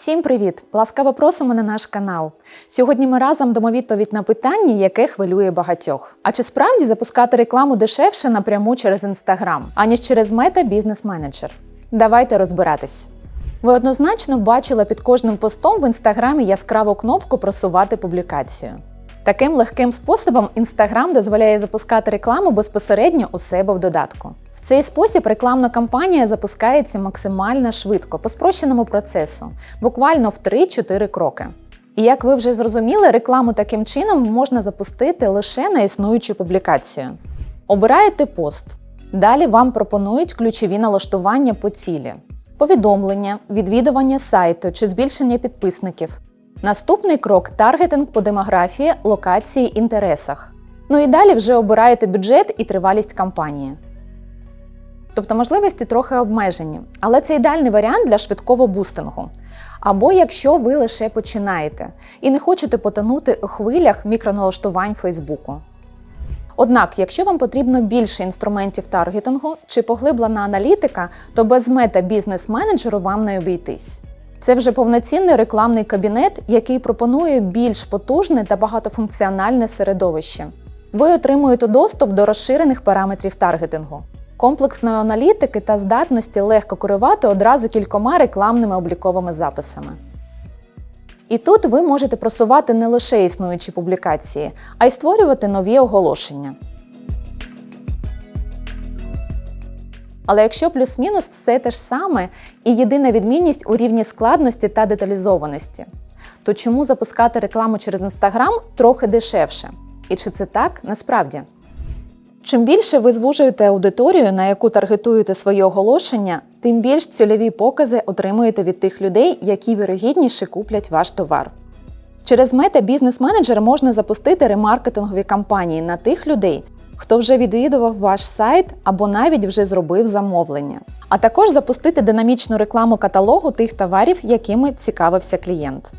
Всім привіт! Ласкаво просимо на наш канал. Сьогодні ми разом дамо відповідь на питання, яке хвилює багатьох. А чи справді запускати рекламу дешевше напряму через Instagram, аніж через Meta Business Manager? Давайте розбиратись. Ви однозначно бачили під кожним постом в інстаграмі яскраву кнопку Просувати публікацію. Таким легким способом Instagram дозволяє запускати рекламу безпосередньо у себе в додатку. В цей спосіб рекламна кампанія запускається максимально швидко по спрощеному процесу, буквально в 3-4 кроки. І як ви вже зрозуміли, рекламу таким чином можна запустити лише на існуючу публікацію. Обираєте пост. Далі вам пропонують ключові налаштування по цілі: повідомлення, відвідування сайту чи збільшення підписників. Наступний крок таргетинг по демографії, локації, інтересах. Ну і далі вже обираєте бюджет і тривалість кампанії. Тобто можливості трохи обмежені, але це ідеальний варіант для швидкого бустингу. Або якщо ви лише починаєте і не хочете потонути у хвилях мікроналаштувань Фейсбуку. Однак, якщо вам потрібно більше інструментів таргетингу чи поглиблена аналітика, то без мета бізнес-менеджеру вам не обійтись. Це вже повноцінний рекламний кабінет, який пропонує більш потужне та багатофункціональне середовище. Ви отримуєте доступ до розширених параметрів таргетингу, комплексної аналітики та здатності легко керувати одразу кількома рекламними обліковими записами. І тут ви можете просувати не лише існуючі публікації, а й створювати нові оголошення. Але якщо плюс-мінус все те ж саме і єдина відмінність у рівні складності та деталізованості, то чому запускати рекламу через Instagram трохи дешевше? І чи це так насправді? Чим більше ви звужуєте аудиторію, на яку таргетуєте свої оголошення, тим більш цільові покази отримуєте від тих людей, які вірогідніше куплять ваш товар. Через мета бізнес-менеджер можна запустити ремаркетингові кампанії на тих людей, хто вже відвідував ваш сайт або навіть вже зробив замовлення, а також запустити динамічну рекламу каталогу тих товарів, якими цікавився клієнт.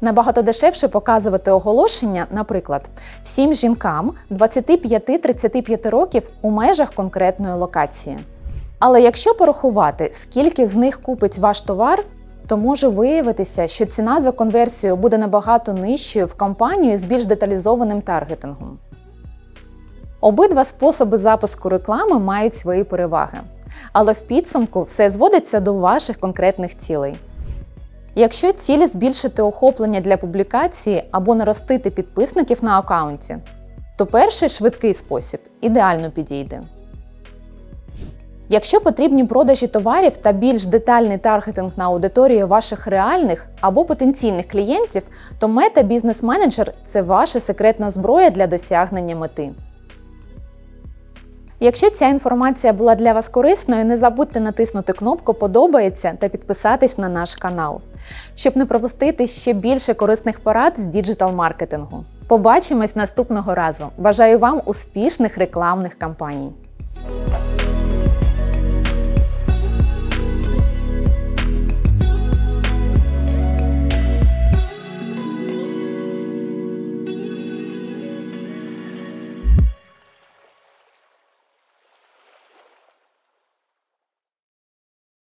Набагато дешевше показувати оголошення, наприклад, всім жінкам 25-35 років у межах конкретної локації. Але якщо порахувати, скільки з них купить ваш товар, то може виявитися, що ціна за конверсію буде набагато нижчою в компанію з більш деталізованим таргетингом. Обидва способи запуску реклами мають свої переваги, але в підсумку все зводиться до ваших конкретних цілей. Якщо ціль збільшити охоплення для публікації або наростити підписників на аккаунті, то перший швидкий спосіб ідеально підійде. Якщо потрібні продажі товарів та більш детальний таргетинг на аудиторію ваших реальних або потенційних клієнтів, то Meta Business Manager – це ваша секретна зброя для досягнення мети. Якщо ця інформація була для вас корисною, не забудьте натиснути кнопку Подобається та підписатись на наш канал, щоб не пропустити ще більше корисних порад з діджитал-маркетингу. Побачимось наступного разу! Бажаю вам успішних рекламних кампаній!